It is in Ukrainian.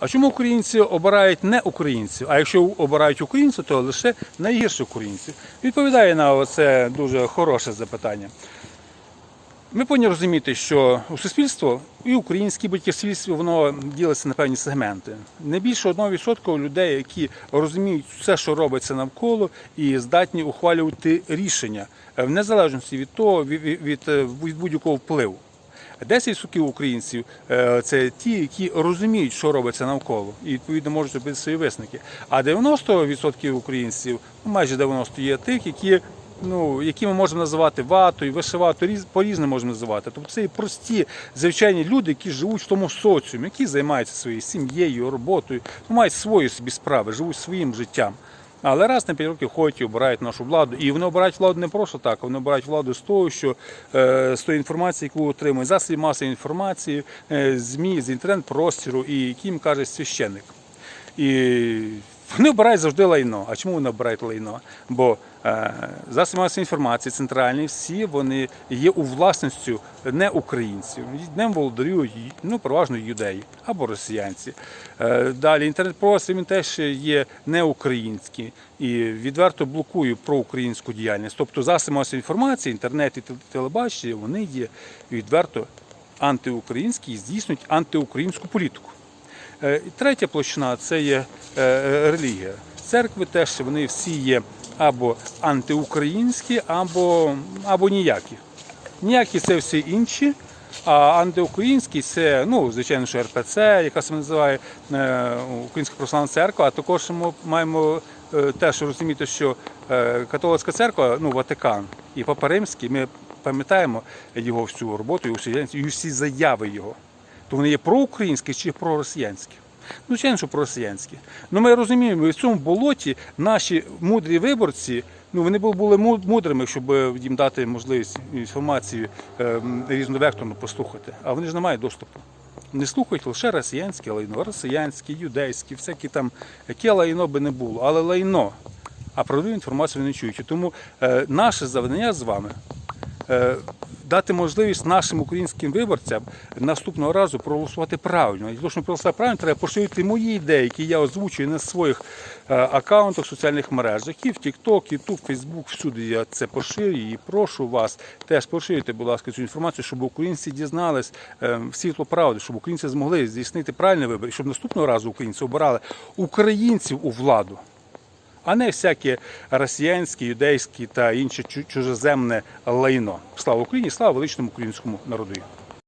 А чому українці обирають не українців? А якщо обирають українців, то лише найгірших українців? Відповідає на це дуже хороше запитання. Ми повинні розуміти, що у суспільство і українське батьківство воно ділиться на певні сегменти. Не більше 1% людей, які розуміють все, що робиться навколо, і здатні ухвалювати рішення е, в незалежності від того, від, від, від, е, від будь-якого впливу. 10% українців е, це ті, які розуміють, що робиться навколо, і відповідно можуть робити свої висновки. А 90% українців, ну, майже 90% є тих, які ну, які ми можемо називати ватою, вишиватою, різ- по-різному можемо називати. Тобто це прості, звичайні люди, які живуть в тому соціумі, які займаються своєю сім'єю, роботою, ну, мають свої собі справи, живуть своїм життям. Але раз на п'ять років ходять і обирають нашу владу. І вони обирають владу не просто так, вони обирають владу з того, що е, з тої інформації, яку отримують засіб масової інформації, е, ЗМІ, з інтернет-простіру, і яким каже священник. І вони обирають завжди лайно. А чому вони обирають лайно? Бо е, засоби масової інформації центральні, всі вони є у власністю не українців. Ним володарюють ну, переважно юдеї або росіянці. Е, далі інтернет-простір він теж є не український і відверто блокує проукраїнську діяльність. Тобто засоби масової інформації, інтернет і телебачення, вони є відверто антиукраїнські і здійснюють антиукраїнську політику. Е, і Третя площина це є е, релігія. Церкви теж вони всі є або антиукраїнські, або, або ніякі. Ніякі це всі інші. А антиукраїнські це, ну, звичайно, що РПЦ, яка себе називає е, Українська православна церква, а також ми маємо теж розуміти, що католицька церква, ну, Ватикан і Папа Римський, ми пам'ятаємо його всю роботу, і всі, і всі заяви його то вони є проукраїнські чи проросіянські? Ну, звичайно, що проросіянські. Ну ми розуміємо, в цьому болоті наші мудрі виборці, ну вони були мудрими, щоб їм дати можливість інформацію е, різновекторно послухати. А вони ж не мають доступу. Не слухають лише росіянське лайно, росіянське, юдейське, всякі там, яке лайно би не було, але лайно. А правдиву інформацію вони не чують. Тому е, наше завдання з вами е, дати можливість нашим українським виборцям наступного разу проголосувати правильно. І того, щоб проголосувати правильно, треба поширити мої ідеї, які я озвучую на своїх е, аккаунтах, соціальних мережах, і в TikTok, YouTube, Facebook, всюди я це поширюю. І прошу вас теж поширюйте, будь ласка, цю інформацію, щоб українці дізнались е, світло правди, щоб українці змогли здійснити правильний вибір, і щоб наступного разу українці обирали українців у владу а не всяке росіянське, юдейське та інше чу- чужеземне лайно. Слава Україні, слава величному українському народу.